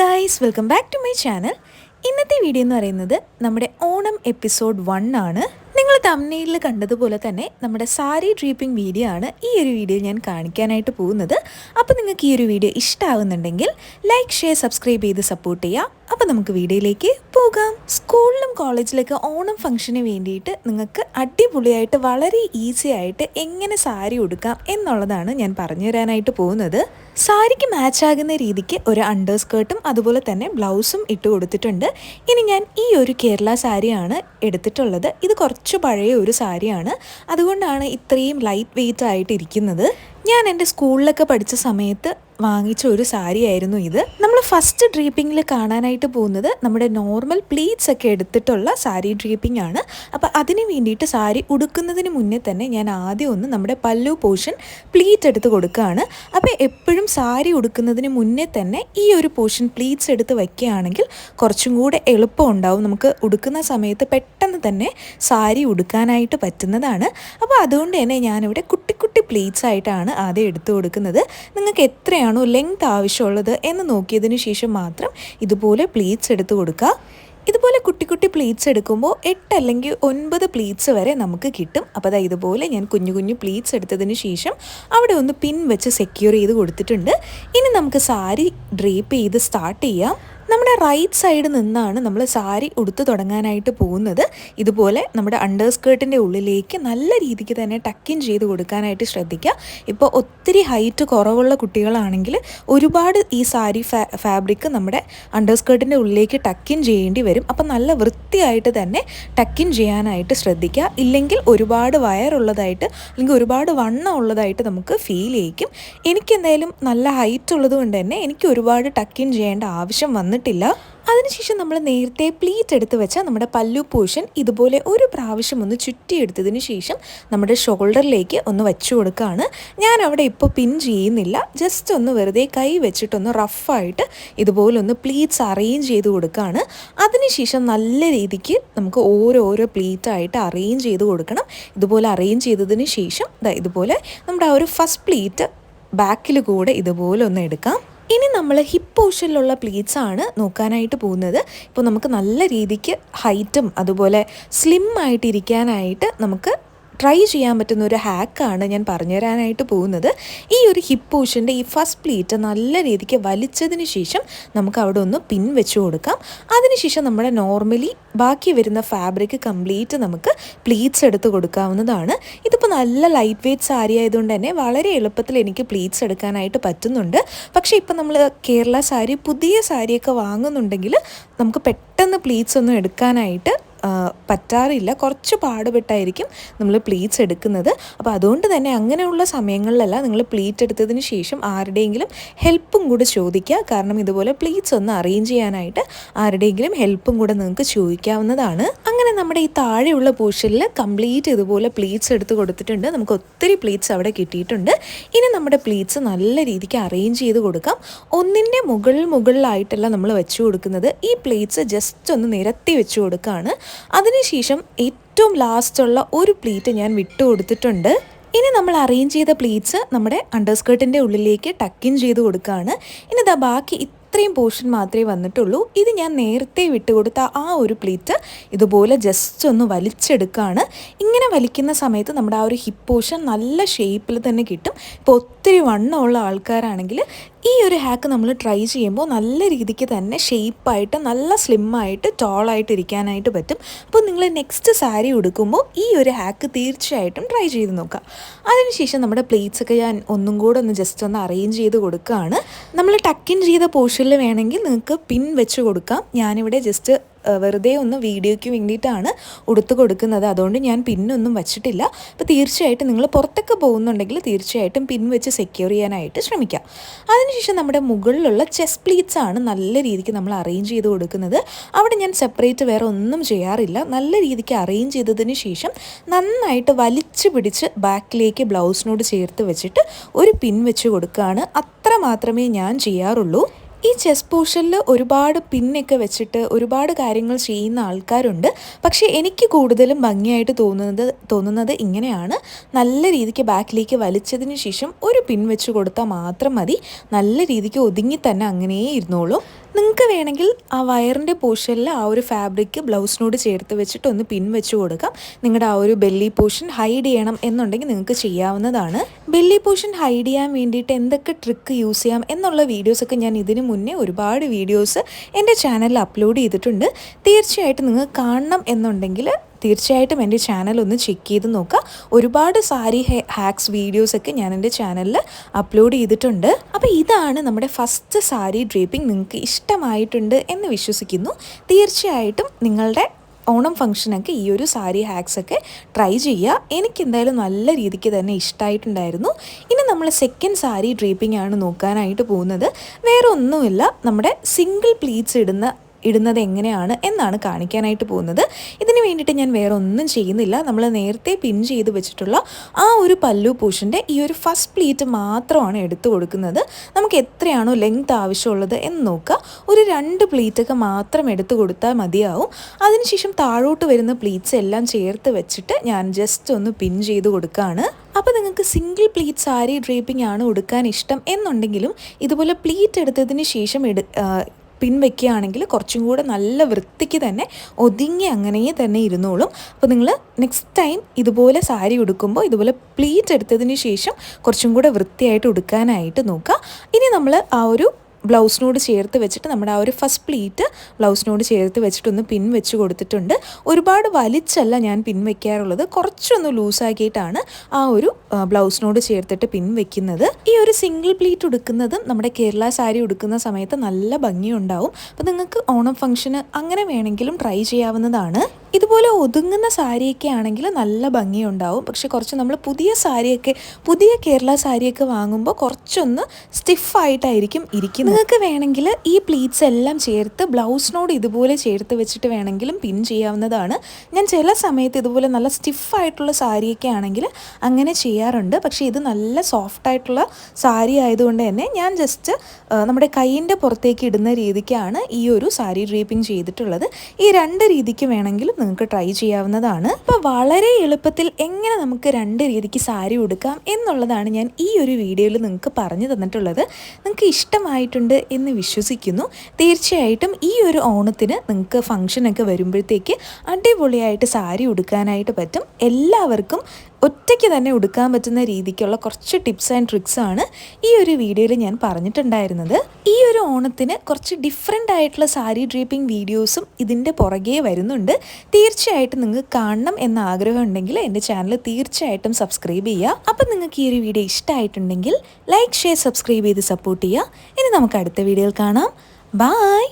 Guys welcome back to my channel. ഇന്നത്തെ video എന്ന് പറയുന്നത് നമ്മുടെ ഓണം എപ്പിസോഡ് വൺ ആണ്. നിങ്ങൾ തമ്നയിൽ കണ്ടതുപോലെ തന്നെ നമ്മുടെ സാരി ഡ്രീപ്പിംഗ് വീഡിയോ ആണ് ഈ ഒരു വീഡിയോ ഞാൻ കാണിക്കാനായിട്ട് പോകുന്നത്. അപ്പോൾ നിങ്ങൾക്ക് ഈ ഒരു വീഡിയോ ഇഷ്ടമാവുന്നുണ്ടെങ്കിൽ ലൈക്ക് ഷെയർ സബ്സ്ക്രൈബ് ചെയ്ത് സപ്പോർട്ട് ചെയ്യുക. അപ്പോൾ നമുക്ക് വീഡിയോയിലേക്ക് പോകാം. സ്കൂളിലും കോളേജിലൊക്കെ ഓണം ഫംഗ്ഷന് വേണ്ടിയിട്ട് നിങ്ങൾക്ക് അടിപൊളിയായിട്ട് വളരെ ഈസി ആയിട്ട് എങ്ങനെ സാരി ഉടുക്കാം എന്നുള്ളതാണ് ഞാൻ പറഞ്ഞു തരാനായിട്ട് പോകുന്നത്. സാരിക്ക് മാച്ച് ആകുന്ന രീതിക്ക് ഒരു അണ്ടർ സ്കേർട്ടും അതുപോലെ തന്നെ ബ്ലൗസും ഇട്ട് കൊടുത്തിട്ടുണ്ട്. ഇനി ഞാൻ ഈ ഒരു കേരള സാരിയാണ് എടുത്തിട്ടുള്ളത്. ഇത് കുറച്ച് പഴയ ഒരു സാരിയാണ്. അതുകൊണ്ടാണ് ഇത്രയും ലൈറ്റ് വെയിറ്റ് ആയിട്ട് ഇരിക്കുന്നത്. ഞാൻ എന്റെ സ്കൂളിലൊക്കെ പഠിച്ച സമയത്ത് വാങ്ങിച്ച ഒരു സാരി ആയിരുന്നു ഇത്. നമ്മൾ ഫസ്റ്റ് ഡ്രീപ്പിങ്ങിൽ കാണാനായിട്ട് പോകുന്നത് നമ്മുടെ നോർമൽ പ്ലീറ്റ്സ് ഒക്കെ എടുത്തിട്ടുള്ള സാരി ഡ്രീപ്പിംഗ് ആണ്. അപ്പോൾ അതിന് വേണ്ടിയിട്ട് സാരി ഉടുക്കുന്നതിന് മുന്നേ തന്നെ ഞാൻ ആദ്യം ഒന്ന് നമ്മുടെ പല്ലു പോർഷൻ പ്ലീറ്റ് എടുത്ത് കൊടുക്കുകയാണ്. അപ്പോൾ എപ്പോഴും സാരി ഉടുക്കുന്നതിന് മുന്നേ തന്നെ ഈ ഒരു പോർഷൻ പ്ലീറ്റ്സ് എടുത്ത് വയ്ക്കുകയാണെങ്കിൽ കുറച്ചും കൂടെ എളുപ്പം ഉണ്ടാവും. നമുക്ക് ഉടുക്കുന്ന സമയത്ത് പെട്ടെന്ന് തന്നെ സാരി ഉടുക്കാനായിട്ട് പറ്റുന്നതാണ്. അപ്പോൾ അതുകൊണ്ട് തന്നെ ഞാനിവിടെ കുട്ടി കുട്ടി പ്ലീറ്റ്സ് ആയിട്ടാണ് ആദ്യം എടുത്തു കൊടുക്കുന്നത്. നിങ്ങൾക്ക് എത്രയാണോ ലെങ്ത് ആവശ്യമുള്ളത് എന്ന് നോക്കിയതിന് ശേഷം മാത്രം ഇതുപോലെ പ്ലീറ്റ്സ് എടുത്തു കൊടുക്കുക. ഇതുപോലെ കുട്ടി കുട്ടി പ്ലീറ്റ്സ് എടുക്കുമ്പോൾ എട്ട് അല്ലെങ്കിൽ ഒൻപത് പ്ലീറ്റ്സ് വരെ നമുക്ക് കിട്ടും. അപ്പോൾ അതാ ഇതുപോലെ ഞാൻ കുഞ്ഞു കുഞ്ഞു പ്ലീറ്റ്സ് എടുത്തതിന് ശേഷം അവിടെ ഒന്ന് പിൻ വെച്ച് സെക്യൂർ ചെയ്ത് കൊടുത്തിട്ടുണ്ട്. ഇനി നമുക്ക് സാരി ഡ്രേപ്പ് ചെയ്ത് സ്റ്റാർട്ട് ചെയ്യാം. നമ്മുടെ റൈറ്റ് സൈഡ് നിന്നാണ് നമ്മൾ സാരി ഉടുത്ത് തുടങ്ങാനായിട്ട് പോകുന്നത്. ഇതുപോലെ നമ്മുടെ അണ്ടർ സ്കേർട്ടിന്റെ ഉള്ളിലേക്ക് നല്ല രീതിക്ക് തന്നെ ടക്കിൻ ചെയ്ത് കൊടുക്കാനായിട്ട് ശ്രദ്ധിക്കുക. ഇപ്പോൾ ഒത്തിരി ഹൈറ്റ് കുറവുള്ള കുട്ടികളാണെങ്കിൽ ഒരുപാട് ഈ സാരി ഫാബ്രിക് നമ്മുടെ അണ്ടർ സ്കേർട്ടിന്റെ ഉള്ളിലേക്ക് ടക്കിൻ ചെയ്യേണ്ടി വരും. അപ്പം നല്ല വൃത്തിയായിട്ട് തന്നെ ടക്കിൻ ചെയ്യാനായിട്ട് ശ്രദ്ധിക്കുക. ഇല്ലെങ്കിൽ ഒരുപാട് വയറുള്ളതായിട്ട് അല്ലെങ്കിൽ ഒരുപാട് വണ്ണം ഉള്ളതായിട്ട് നമുക്ക് ഫീൽ ചെയ്യിക്കും. എനിക്കെന്തായാലും നല്ല ഹൈറ്റ് ഉള്ളത് കൊണ്ട് തന്നെ എനിക്ക് ഒരുപാട് ടക്കിൻ ചെയ്യേണ്ട ആവശ്യം വന്നിട്ടില്ല. അതിനുശേഷം നമ്മൾ നേരത്തെ പ്ലീറ്റ് എടുത്ത് വെച്ച നമ്മുടെ പല്ലു പോർഷൻ ഇതുപോലെ ഒരു പ്രാവശ്യം ഒന്ന് ചുറ്റിയെടുത്തതിന് ശേഷം നമ്മുടെ ഷോൾഡറിലേക്ക് ഒന്ന് വെച്ചു കൊടുക്കുകയാണ് ഞാൻ അവിടെ ഇപ്പോൾ പിൻ ചെയ്യുന്നില്ല. ജസ്റ്റ് ഒന്ന് വെറുതെ കൈ വെച്ചിട്ടൊന്ന് റഫായിട്ട് ഇതുപോലെ ഒന്ന് പ്ലീറ്റ്സ് അറേഞ്ച് ചെയ്ത് കൊടുക്കുകയാണ് അതിനുശേഷം നല്ല രീതിക്ക് നമുക്ക് ഓരോരോ പ്ലീറ്റായിട്ട് അറേഞ്ച് ചെയ്ത് കൊടുക്കണം. ഇതുപോലെ അറേഞ്ച് ചെയ്തതിന് ശേഷം ഇതുപോലെ നമ്മുടെ ആ ഒരു ഫസ്റ്റ് പ്ലീറ്റ് ബാക്കിൽ കൂടെ ഇതുപോലെ ഒന്ന് എടുക്കാം. ഇനി നമ്മൾ ഹിപ്പ് പോർഷനിലുള്ള പ്ലീറ്റ്സ് ആണ് നോക്കാനായിട്ട് പോകുന്നത്. ഇപ്പോൾ നമുക്ക് നല്ല രീതിക്ക് ഹൈറ്റും അതുപോലെ സ്ലിം ആയിട്ടിരിക്കാനായിട്ട് നമുക്ക് ട്രൈ ചെയ്യാൻ പറ്റുന്ന ഒരു ഹാക്കാണ് ഞാൻ പറഞ്ഞു തരാനായിട്ട് പോകുന്നത്. ഈ ഒരു ഹിപ്പ് പോഷന്റെ ഈ ഫസ്റ്റ് പ്ലീറ്റ് നല്ല രീതിക്ക് വലിച്ചതിന് ശേഷം നമുക്ക് അവിടെ ഒന്ന് പിൻ വെച്ച് കൊടുക്കാം. അതിനുശേഷം നമ്മുടെ നോർമലി ബാക്കി വരുന്ന ഫാബ്രിക് കംപ്ലീറ്റ് നമുക്ക് പ്ലീറ്റ്സ് എടുത്ത് കൊടുക്കാവുന്നതാണ്. ഇതിപ്പോൾ നല്ല ലൈറ്റ് വെയ്റ്റ് സാരി ആയതുകൊണ്ട് തന്നെ വളരെ എളുപ്പത്തിൽ എനിക്ക് പ്ലീറ്റ്സ് എടുക്കാനായിട്ട് പറ്റുന്നുണ്ട്. പക്ഷേ ഇപ്പം നമ്മൾ കേരള സാരി പുതിയ സാരിയൊക്കെ വാങ്ങുന്നുണ്ടെങ്കിൽ നമുക്ക് പെട്ടെന്ന് പ്ലീറ്റ്സ് ഒന്നും എടുക്കാനായിട്ട് പറ്റാറില്ല. കുറച്ച് പാടുപെട്ടായിരിക്കും നമ്മൾ പ്ലീറ്റ്സ് എടുക്കുന്നത്. അപ്പോൾ അതുകൊണ്ട് തന്നെ അങ്ങനെയുള്ള സമയങ്ങളിലെല്ലാം നിങ്ങൾ പ്ലീറ്റ് എടുത്തതിന് ശേഷം ആരുടെയെങ്കിലും ഹെൽപ്പും കൂടെ ചോദിക്കുക. കാരണം ഇതുപോലെ പ്ലീറ്റ്സ് ഒന്ന് അറേഞ്ച് ചെയ്യാനായിട്ട് ആരുടെയെങ്കിലും ഹെൽപ്പും കൂടെ നിങ്ങൾക്ക് ചോദിക്കാവുന്നതാണ്. അങ്ങനെ നമ്മുടെ ഈ താഴെയുള്ള പോർഷനിൽ കംപ്ലീറ്റ് ഇതുപോലെ പ്ലീറ്റ്സ് എടുത്ത് കൊടുത്തിട്ടുണ്ട്. നമുക്ക് ഒത്തിരി പ്ലീറ്റ്സ് അവിടെ കിട്ടിയിട്ടുണ്ട്. ഇനി നമ്മുടെ പ്ലീറ്റ്സ് നല്ല രീതിക്ക് അറേഞ്ച് ചെയ്ത് കൊടുക്കാം. ഒന്നിന്റെ മുകളിൽ മുകളിലായിട്ടല്ല നമ്മൾ വെച്ചു കൊടുക്കുന്നത്. ഈ പ്ലേറ്റ്സ് ജസ്റ്റ് ഒന്ന് നിരത്തി വെച്ച് കൊടുക്കുകയാണ് അതിനുശേഷം ഏറ്റവും ലാസ്റ്റുള്ള ഒരു പ്ലീറ്റ് ഞാൻ വിട്ടു കൊടുത്തിട്ടുണ്ട് ഇനി നമ്മൾ അറേഞ്ച് ചെയ്ത പ്ലീറ്റ്സ് നമ്മുടെ അണ്ടർ സ്കേർട്ടിന്റെ ഉള്ളിലേക്ക് ടക്കിൻ ചെയ്ത് കൊടുക്കുകയാണ്. ഇനി ഇതാ ബാക്കി ഇത്രയും പോർഷൻ മാത്രമേ വന്നിട്ടുള്ളൂ. ഇത് ഞാൻ നേരത്തെ വിട്ടുകൊടുത്ത ആ ഒരു പ്ലേറ്റ് ഇതുപോലെ ജസ്റ്റ് ഒന്ന് വലിച്ചെടുക്കുകയാണ്. ഇങ്ങനെ വലിക്കുന്ന സമയത്ത് നമ്മുടെ ആ ഒരു ഹിപ്പ് പോർഷൻ നല്ല ഷേപ്പിൽ തന്നെ കിട്ടും. ഇപ്പോൾ ഒത്തിരി വണ്ണമുള്ള ആൾക്കാരാണെങ്കിൽ ഈ ഒരു ഹാക്ക് നമ്മൾ ട്രൈ ചെയ്യുമ്പോൾ നല്ല രീതിക്ക് തന്നെ ഷേപ്പായിട്ട് നല്ല സ്ലിമ്മായിട്ട് ടോളായിട്ട് ഇരിക്കാനായിട്ട് പറ്റും. അപ്പോൾ നിങ്ങൾ നെക്സ്റ്റ് സാരി ഉടുക്കുമ്പോൾ ഈ ഒരു ഹാക്ക് തീർച്ചയായിട്ടും ട്രൈ ചെയ്ത് നോക്കുക. അതിനുശേഷം നമ്മുടെ പ്ലേറ്റ്സ് ഒക്കെ ഞാൻ ഒന്നും കൂടെ ഒന്ന് ജസ്റ്റ് ഒന്ന് അറേഞ്ച് ചെയ്ത് കൊടുക്കുകയാണ്. നമ്മൾ ടക്കിൻ ചെയ്ത പോർഷനിൽ വേണമെങ്കിൽ നിങ്ങൾക്ക് പിൻ വെച്ച് കൊടുക്കാം. ഞാനിവിടെ ജസ്റ്റ് വെറുതെ ഒന്ന് വീഡിയോയ്ക്ക് വേണ്ടിയിട്ടാണ് ഉടുത്ത് കൊടുക്കുന്നത്. അതുകൊണ്ട് ഞാൻ പിന്നൊന്നും വച്ചിട്ടില്ല. അപ്പോൾ തീർച്ചയായിട്ടും നിങ്ങൾ പുറത്തൊക്കെ പോകുന്നുണ്ടെങ്കിൽ തീർച്ചയായിട്ടും പിൻ വെച്ച് സെക്യൂർ ചെയ്യാനായിട്ട് ശ്രമിക്കാം. അതിനുശേഷം നമ്മുടെ മുകളിലുള്ള ചെസ് പ്ലീറ്റ്സ് ആണ് നല്ല രീതിക്ക് നമ്മൾ അറേഞ്ച് ചെയ്ത് കൊടുക്കുന്നത്. അവിടെ ഞാൻ സെപ്പറേറ്റ് വേറെ ഒന്നും ചെയ്യാറില്ല. നല്ല രീതിക്ക് അറേഞ്ച് ചെയ്തതിന് ശേഷം നന്നായിട്ട് വലിച്ചു പിടിച്ച് ബാക്കിലേക്ക് ബ്ലൗസിനോട് ചേർത്ത് വെച്ചിട്ട് ഒരു പിൻ വെച്ച് കൊടുക്കുകയാണ്. അത്ര മാത്രമേ ഞാൻ ചെയ്യാറുള്ളൂ. ഈ ചെസ് പോർഷനിൽ ഒരുപാട് പിന്നൊക്കെ വെച്ചിട്ട് ഒരുപാട് കാര്യങ്ങൾ ചെയ്യുന്ന ആൾക്കാരുണ്ട്. പക്ഷേ എനിക്ക് കൂടുതലും ഭംഗിയായിട്ട് തോന്നുന്നത് തോന്നുന്നത് ഇങ്ങനെയാണ്. നല്ല രീതിക്ക് ബാക്കിലേക്ക് വലിച്ചതിന് ശേഷം ഒരു പിൻ വെച്ച് കൊടുത്താൽ മാത്രം മതി. നല്ല രീതിക്ക് ഒതുങ്ങി തന്നെ അങ്ങനെ ഇരുന്നോളും. നിങ്ങൾക്ക് വേണമെങ്കിൽ ആ വയറിന്റെ പോഷനിൽ ആ ഒരു ഫാബ്രിക് ബ്ലൗസിനോട് ചേർത്ത് വെച്ചിട്ട് ഒന്ന് പിൻ വെച്ച് കൊടുക്കാം. നിങ്ങളുടെ ആ ഒരു ബെല്ലി പോഷൻ ഹൈഡ് ചെയ്യണം എന്നുണ്ടെങ്കിൽ നിങ്ങൾക്ക് ചെയ്യാവുന്നതാണ്. ബെല്ലി പോഷൻ ഹൈഡ് ചെയ്യാൻ വേണ്ടിയിട്ട് എന്തൊക്കെ ട്രിക്ക് യൂസ് ചെയ്യാം എന്നുള്ള വീഡിയോസൊക്കെ ഞാൻ ഇതിന് മുന്നേ ഒരുപാട് വീഡിയോസ് എന്റെ ചാനലിൽ അപ്ലോഡ് ചെയ്തിട്ടുണ്ട്. തീർച്ചയായിട്ടും നിങ്ങൾ കാണണം എന്നുണ്ടെങ്കിൽ തീർച്ചയായിട്ടും എന്റെ ചാനൽ ഒന്ന് ചെക്ക് ചെയ്ത് നോക്കുക. ഒരുപാട് സാരി ഹാക്സ് വീഡിയോസൊക്കെ ഞാൻ എന്റെ ചാനലിൽ അപ്ലോഡ് ചെയ്തിട്ടുണ്ട്. അപ്പോൾ ഇതാണ് നമ്മുടെ ഫസ്റ്റ് സാരി ഡ്രേപ്പിംഗ് നിങ്ങൾക്ക് ഇഷ്ടമായിട്ടുണ്ട് എന്ന് വിശ്വസിക്കുന്നു. തീർച്ചയായിട്ടും നിങ്ങളുടെ ഓണം ഫംഗ്ഷനൊക്കെ ഈ ഒരു സാരി ഹാക്സൊക്കെ ട്രൈ ചെയ്യുക. എനിക്ക് എന്തായാലും നല്ല രീതിക്ക് തന്നെ ഇഷ്ടമായിട്ടുണ്ടായിരുന്നു ഇനി നമ്മൾ സെക്കൻഡ് സാരി ഡ്രീപ്പിംഗ് ആണ് നോക്കാനായിട്ട് പോകുന്നത്. വേറെ ഒന്നുമില്ല നമ്മുടെ സിംഗിൾ പ്ലീറ്റ്സ് ഇടുന്ന ഇടുന്നത് എങ്ങനെയാണ് എന്നാണ് കാണിക്കാനായിട്ട് പോകുന്നത്. ഇതിന് വേണ്ടിയിട്ട് ഞാൻ വേറെ ഒന്നും ചെയ്യുന്നില്ല. നമ്മൾ നേരത്തെ പിൻ ചെയ്ത് വെച്ചിട്ടുള്ള ആ ഒരു പല്ലു പൂഷിന്റെ ഈ ഒരു ഫസ്റ്റ് പ്ലീറ്റ് മാത്രമാണ് എടുത്തു കൊടുക്കുന്നത്. നമുക്ക് എത്രയാണോ ലെങ്ത് ആവശ്യമുള്ളത് എന്ന് നോക്കുക. ഒരു രണ്ട് പ്ലീറ്റൊക്കെ മാത്രം എടുത്തു കൊടുത്താൽ മതിയാവും. അതിനുശേഷം താഴോട്ട് വരുന്ന പ്ലീറ്റ്സ് എല്ലാം ചേർത്ത് വെച്ചിട്ട് ഞാൻ ജസ്റ്റ് ഒന്ന് പിൻ ചെയ്ത് കൊടുക്കുകയാണ്. അപ്പോൾ നിങ്ങൾക്ക് സിംഗിൾ പ്ലീറ്റ് സാരി ഡ്രേപ്പിംഗ് ആണ് ഉടുക്കാൻ ഇഷ്ടം എന്നുണ്ടെങ്കിലും ഇതുപോലെ പ്ലീറ്റ് എടുത്തതിന് ശേഷം എടു പിൻവെക്കുകയാണെങ്കിൽ കുറച്ചും കൂടെ നല്ല വൃത്തിക്ക് തന്നെ ഒതുങ്ങി അങ്ങനെ തന്നെ ഇരുന്നോളും. അപ്പോൾ നിങ്ങൾ നെക്സ്റ്റ് ടൈം ഇതുപോലെ സാരി ഉടുക്കുമ്പോൾ ഇതുപോലെ പ്ലീറ്റ് എടുത്തതിന് ശേഷം കുറച്ചും കൂടെ വൃത്തിയായിട്ട് ഉടുക്കാനായിട്ട് നോക്കുക. ഇനി നമ്മൾ ആ ഒരു ബ്ലൗസിനോട് ചേർത്ത് വെച്ചിട്ട് നമ്മുടെ ആ ഒരു ഫസ്റ്റ് പ്ലീറ്റ് ബ്ലൗസിനോട് ചേർത്ത് വെച്ചിട്ടൊന്ന് പിൻ വെച്ച് കൊടുത്തിട്ടുണ്ട്. ഒരുപാട് വലിച്ചല്ല ഞാൻ പിൻ വെക്കാറുള്ളത്. കുറച്ചൊന്ന് ലൂസാക്കിയിട്ടാണ് ആ ഒരു ബ്ലൗസിനോട് ചേർത്തിട്ട് പിൻ വെക്കുന്നത്. ഈ ഒരു സിംഗിൾ പ്ലീറ്റ് ഉടുക്കുന്നതും നമ്മുടെ കേരള സാരി ഉടുക്കുന്ന സമയത്ത് നല്ല ഭംഗിയുണ്ടാവും. അപ്പോൾ നിങ്ങൾക്ക് ഓണം ഫംഗ്ഷന് അങ്ങനെ വേണമെങ്കിലും ട്രൈ ചെയ്യാവുന്നതാണ്. ഇതുപോലെ ഒതുങ്ങുന്ന സാരിയൊക്കെ ആണെങ്കിൽ നല്ല ഭംഗിയുണ്ടാവും. പക്ഷെ കുറച്ച് നമ്മൾ പുതിയ സാരിയൊക്കെ പുതിയ കേരള സാരിയൊക്കെ വാങ്ങുമ്പോൾ കുറച്ചൊന്ന് സ്റ്റിഫായിട്ടായിരിക്കും ഇരിക്കുന്നത്. നിങ്ങൾക്ക് വേണമെങ്കിൽ ഈ പ്ലീറ്റ്സ് എല്ലാം ചേർത്ത് ബ്ലൗസിനോട് ഇതുപോലെ ചേർത്ത് വെച്ചിട്ട് വേണമെങ്കിലും പിൻ ചെയ്യാവുന്നതാണ്. ഞാൻ ചില സമയത്ത് ഇതുപോലെ നല്ല സ്റ്റിഫായിട്ടുള്ള സാരിയൊക്കെ ആണെങ്കിൽ അങ്ങനെ ചെയ്യാറുണ്ട്. പക്ഷേ ഇത് നല്ല സോഫ്റ്റ് ആയിട്ടുള്ള സാരി ആയതുകൊണ്ട് തന്നെ ഞാൻ ജസ്റ്റ് നമ്മുടെ കൈയിന്റെ പുറത്തേക്ക് ഇടുന്ന രീതിക്കാണ് ഈ ഒരു സാരി ഡ്രീപ്പിംഗ് ചെയ്തിട്ടുള്ളത്. ഈ രണ്ട് രീതിക്ക് വേണമെങ്കിലും നിങ്ങൾക്ക് ട്രൈ ചെയ്യാവുന്നതാണ്. അപ്പോൾ വളരെ എളുപ്പത്തിൽ എങ്ങനെ നമുക്ക് രണ്ട് രീതിക്ക് സാരി ഉടുക്കാം എന്നുള്ളതാണ് ഞാൻ ഈ ഒരു വീഡിയോയിൽ നിങ്ങൾക്ക് പറഞ്ഞു തന്നിട്ടുള്ളത്. നിങ്ങൾക്ക് ഇഷ്ടമായിട്ടുണ്ട് എന്ന് വിശ്വസിക്കുന്നു. തീർച്ചയായിട്ടും ഈ ഒരു ഓണത്തിന് നിങ്ങൾക്ക് ഫംഗ്ഷനൊക്കെ വരുമ്പോഴത്തേക്ക് അടിപൊളിയായിട്ട് സാരി ഉടുക്കാനായിട്ട് പറ്റും. എല്ലാവർക്കും ഒറ്റയ്ക്ക് തന്നെ ഉടുക്കാൻ പറ്റുന്ന രീതിക്കുള്ള കുറച്ച് ടിപ്സ് ആൻഡ് ട്രിക്സ് ആണ് ഈ ഒരു വീഡിയോയിൽ ഞാൻ പറഞ്ഞിട്ടുണ്ടായിരുന്നത്. ഈ ഒരു ഓണത്തിന് കുറച്ച് ഡിഫറെന്റ് ആയിട്ടുള്ള സാരി ഡ്രീപ്പിംഗ് വീഡിയോസും ഇതിന്റെ പുറകെ വരുന്നുണ്ട്. തീർച്ചയായിട്ടും നിങ്ങൾക്ക് കാണണം എന്ന ആഗ്രഹം ഉണ്ടെങ്കിൽ എന്റെ ചാനൽ തീർച്ചയായിട്ടും സബ്സ്ക്രൈബ് ചെയ്യുക. അപ്പം നിങ്ങൾക്ക് ഈ ഒരു വീഡിയോ ഇഷ്ടമായിട്ടുണ്ടെങ്കിൽ ലൈക്ക് ഷെയർ സബ്സ്ക്രൈബ് ചെയ്ത് സപ്പോർട്ട് ചെയ്യുക. ഇനി നമുക്ക് അടുത്ത വീഡിയോയിൽ കാണാം. ബായ്